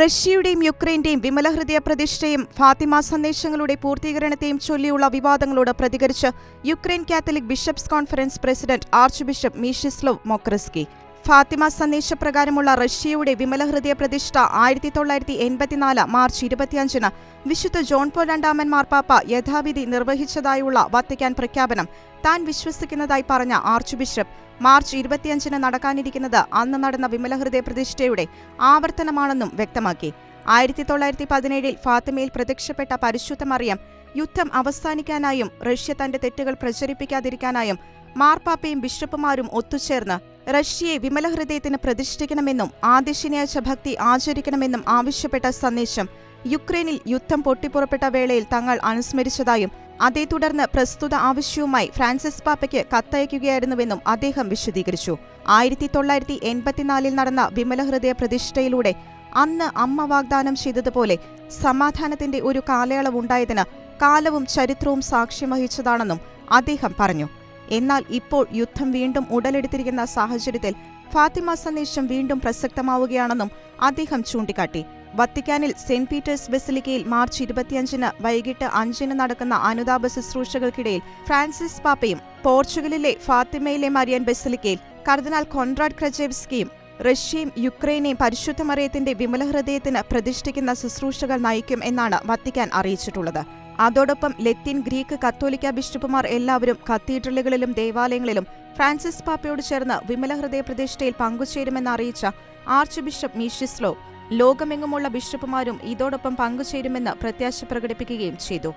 റഷ്യയുടെയും യുക്രൈന്റെയും വിമലഹൃദയ പ്രതിഷ്ഠയും ഫാത്തിമ സന്ദേശങ്ങളുടെ പൂർത്തീകരണത്തെയും ചൊല്ലിയുള്ള വിവാദങ്ങളോട് പ്രതികരിച്ച് Ukraine Catholic bishops conference president archbishop Mieczyslaw Mokrzycki. Fatima സന്ദേശപ്രകാരമുള്ള റഷ്യയുടെ വിമലഹൃദയ പ്രതിഷ്ഠ ആയിരത്തി തൊള്ളായിരത്തി എൺപത്തിനാല് മാർച്ച് ഇരുപത്തിയഞ്ചിന് വിശുദ്ധ ജോൺ പോൾ രണ്ടാമൻ മാർപ്പാപ്പ യഥാവിധി നിർവഹിച്ചതായുള്ള വത്തിക്കാൻ പ്രഖ്യാപനം താൻ വിശ്വസിക്കുന്നതായി പറഞ്ഞ ആർച്ച് ബിഷപ്പ് മാർച്ച് ഇരുപത്തിയഞ്ചിന് നടക്കാനിരിക്കുന്നത് അന്ന് നടന്ന വിമലഹൃദയ പ്രതിഷ്ഠയുടെ ആവർത്തനമാണെന്നും വ്യക്തമാക്കി. ആയിരത്തി തൊള്ളായിരത്തി പതിനേഴിൽ ഫാത്തിമയിൽ പ്രത്യക്ഷപ്പെട്ട പരിശുദ്ധ മറിയം യുദ്ധം അവസാനിക്കാനായും റഷ്യ തന്റെ തെറ്റുകൾ പ്രചരിപ്പിക്കാതിരിക്കാനായും മാർപ്പാപ്പയും ബിഷപ്പുമാരും ഒത്തുചേർന്ന് റഷ്യയെ വിമലഹൃദയത്തിന് പ്രതിഷ്ഠിക്കണമെന്നും ആദ്യ ശനിയാഴ്ച ഭക്തി ആചരിക്കണമെന്നും ആവശ്യപ്പെട്ട സന്ദേശം യുക്രൈനിൽ യുദ്ധം പൊട്ടിപ്പുറപ്പെട്ട വേളയിൽ തങ്ങൾ അനുസ്മരിച്ചതായും അതേ തുടർന്ന് പ്രസ്തുത ആവശ്യവുമായി ഫ്രാൻസിസ് പാപ്പയ്ക്ക് കത്തയക്കുകയായിരുന്നുവെന്നും അദ്ദേഹം വിശദീകരിച്ചു. ആയിരത്തി തൊള്ളായിരത്തി എൺപത്തിനാലിൽ നടന്ന വിമലഹൃദയ പ്രതിഷ്ഠയിലൂടെ അന്ന് അമ്മ വാഗ്ദാനം ചെയ്തതുപോലെ സമാധാനത്തിന്റെ ഒരു കാലയളവുണ്ടായതിന് കാലവും ചരിത്രവും സാക്ഷ്യം വഹിച്ചതാണെന്നും അദ്ദേഹം പറഞ്ഞു. എന്നാൽ ഇപ്പോൾ യുദ്ധം വീണ്ടും ഉടലെടുത്തിരിക്കുന്ന സാഹചര്യത്തിൽ ഫാത്തിമ സന്ദേശം വീണ്ടും പ്രസക്തമാവുകയാണെന്നും അദ്ദേഹം ചൂണ്ടിക്കാട്ടി. വത്തിക്കാനിൽ സെന്റ് പീറ്റേഴ്സ് ബെസിലിക്കയിൽ മാർച്ച് ഇരുപത്തിയഞ്ചിന് വൈകിട്ട് അഞ്ചിന് നടക്കുന്ന അനുതാപ ശുശ്രൂഷകൾക്കിടയിൽ ഫ്രാൻസിസ് പാപ്പയും പോർച്ചുഗലിലെ ഫാത്തിമയിലെ മരിയൻ ബെസിലിക്കയിൽ കർദിനാൾ കോൺറാഡ് ക്രജേവ്സ്കിയും റഷ്യയും യുക്രൈനെയും പരിശുദ്ധ മറിയത്തിന്റെ വിമലഹൃദയത്തിന് പ്രതിഷ്ഠിക്കുന്ന ശുശ്രൂഷകൾ നയിക്കും എന്നാണ് വത്തിക്കാൻ അറിയിച്ചിട്ടുള്ളത്. അതോടൊപ്പം ലത്തീൻ ഗ്രീക്ക് കത്തോലിക്ക ബിഷപ്പുമാർ എല്ലാവരും കത്തീഡ്രലുകളിലും ദേവാലയങ്ങളിലും ഫ്രാൻസിസ് പാപ്പയോട് ചേർന്ന് വിമലഹൃദയ പ്രതിഷ്ഠയിൽ പങ്കുചേരുമെന്ന് അറിയിച്ച ആർച്ച് ബിഷപ്പ് മീഷിസ്ലോ ലോകമെങ്ങുമുള്ള ബിഷപ്പുമാരും ഇതോടൊപ്പം പങ്കുചേരുമെന്ന് പ്രത്യാശ പ്രകടിപ്പിക്കുകയും ചെയ്തു.